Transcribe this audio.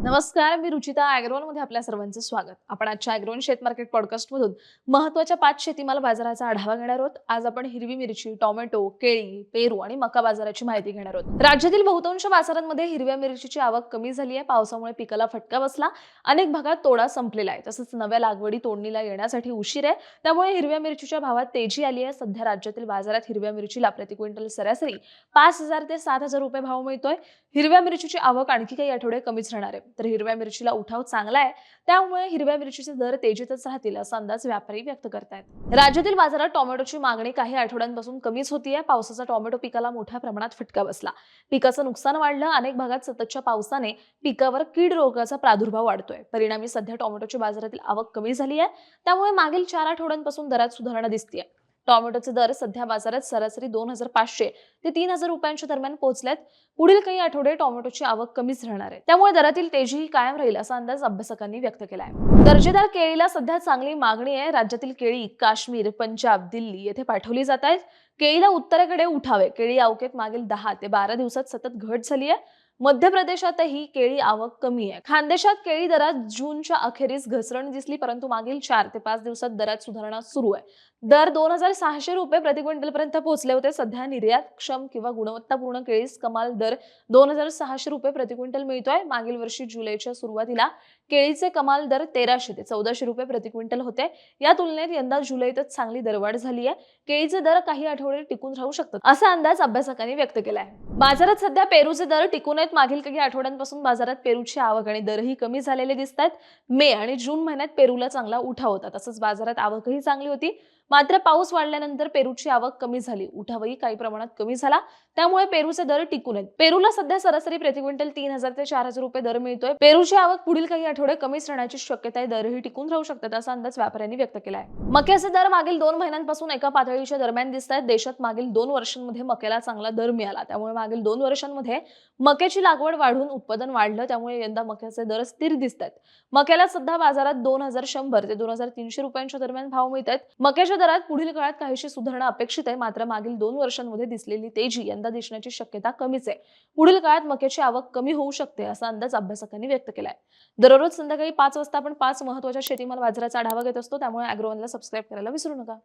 नमस्कार मी रुचिता अॅग्रोनमध्ये आपल्या सर्वांचं स्वागत. आपण आजच्या अॅग्रोन शेत मार्केट पॉडकास्ट मधून महत्त्वाच्या पाच शेतीमाल बाजाराचा आढावा घेणार आहोत. आज आपण हिरवी मिरची टोमॅटो केळी पेरू आणि मका बाजाराची माहिती घेणार आहोत. राज्यातील बहुतांश बाजारांमध्ये हिरव्या मिरचीची आवक कमी झाली आहे. पावसामुळे पिकाला फटका बसला. अनेक भागात तोडा संपलेला आहे. तसंच नव्या लागवडी तोडणीला येण्यासाठी उशीर आहे. त्यामुळे हिरव्या मिरचीच्या भावात तेजी आली आहे. सध्या राज्यातील बाजारात हिरव्या मिरचीला प्रति क्विंटल सरासरी पाच हजार ते सात हजार रुपये भाव मिळतोय. हिरव्या मिरचीची आवक आणखी काही आठवडे कमीच राहणार आहे. तर हिरव्या मिरचीला उठाव चांगला आहे. त्यामुळे हिरव्या मिरचीचे दर तेजीतच राहतील असा अंदाज व्यापारी व्यक्त करतायत. राज्यातील बाजारात टोमॅटोची मागणी काही आठवड्यांपासून कमीच होतीये. पावसाचा टोमॅटो पिकाला मोठ्या प्रमाणात फटका बसला. पिकाचं नुकसान वाढलं. अनेक भागात सततच्या पावसाने पिकावर कीड रोगाचा प्रादुर्भाव वाढतोय. परिणामी सध्या टोमॅटोची बाजारातील आवक कमी झाली आहे त्यामुळे मागील चार आठवड्यांपासून दरात सुधारणा दिसतीये. टोमॅटोचे दर सध्या बाजारात सरासरी दोन हजार पाचशे ते तीन हजार रुपयांच्या दरम्यान पोहोचल्यात पुढील काही आठवडे टोमॅटोची आवक कमीच राहणार आहे. त्यामुळे दरातील तेजीही कायम राहील असा अंदाज अभ्यासकांनी व्यक्त केला आहे दर्जेदार केळीला सध्या चांगली मागणी आहे. राज्यातील केळी काश्मीर पंजाब दिल्ली येथे पाठवली जात आहेत. केळीला उत्तरेकडे उठावे. केळी अवकेत मागील दहा ते बारा दिवसात सतत घट झाली आहे. मध्य प्रदेशातही केळी आवक कमी आहे. खानदेशात केळी दरात जूनच्या अखेरीस घसरण दिसली परंतु मागील चार ते पाच दिवसात दरात सुधारणा सुरू आहे. दर दोन हजार सहाशे रुपये प्रति क्विंटल पर्यंत पोहोचले होते. सध्या निर्यात क्षम किंवा गुणवत्तापूर्ण केळीस कमाल दर दोन हजार सहाशे रुपये प्रति क्विंटल मिळतोय. मागील वर्षी जुलैच्या सुरुवातीला केळीचे कमाल दर तेराशे ते चौदाशे रुपये प्रति क्विंटल होते. या तुलनेत यंदा जुलैतच चांगली दरवाढ झाली आहे केळीचे दर काही आठवडे टिकून राहू शकतात असा अंदाज अभ्यासकांनी व्यक्त केलाय. बाजारात सध्या पेरूचे दर टिकून आहेत मागील काही आठवड्यांपासून बाजारात पेरूची आवक आणि दरही कमी झालेले दिसत आहेत. मे आणि जून महिन्यात पेरूला चांगला उठाव होता तसंच बाजारात आवकही चांगली होती. मात्र पाऊस वाढल्यानंतर पेरूची आवक कमी झाली. उठावही काही प्रमाणात कमी झाला. त्यामुळे पेरूचे दर टिकून आहेत. पेरूला सध्या सरासरी प्रति क्विंटल तीन हजार ते चार हजार रुपये दर मिळतोय. पेरूची आवक पुढील काही आठवडे कमीच राहण्याची शक्यता आहे. दरही टिकून राहू शकतात असा अंदाज व्यापाऱ्यांनी व्यक्त केला आहे. मक्याचे दर मागील दोन महिन्यांपासून एका पातळीच्या दरम्यान दिसत आहेत. देशात मागील दोन वर्षांमध्ये मक्याला चांगला दर मिळाला. त्यामुळे मागील दोन वर्षांमध्ये मक्याची लागवड वाढून उत्पादन वाढलं त्यामुळे यंदा मक्याचे दर स्थिर दिसत आहेत मक्याला सध्या बाजारात दोन हजार शंभर ते दोन हजार तीनशे रुपयांच्या दरम्यान भाव मिळत आहेत मक्याच्या दरात पुढील काळात काहीशी सुधारणा अपेक्षित आहे मात्र मागील दोन वर्षांमध्ये दिसलेली तेजी यंदा दिसण्याची शक्यता कमीच आहे. पुढील काळात मक्याची आवक कमी होऊ शकते असा अंदाज अभ्यासकांनी व्यक्त केलाय. दररोज संध्याकाळी पाच वाजता आपण पाच महत्त्वाच्या शेतीमाल बाजाराचा आढावा घेत असतो त्यामुळे अॅग्रोवनला सबस्क्राईब करायला विसरू नका.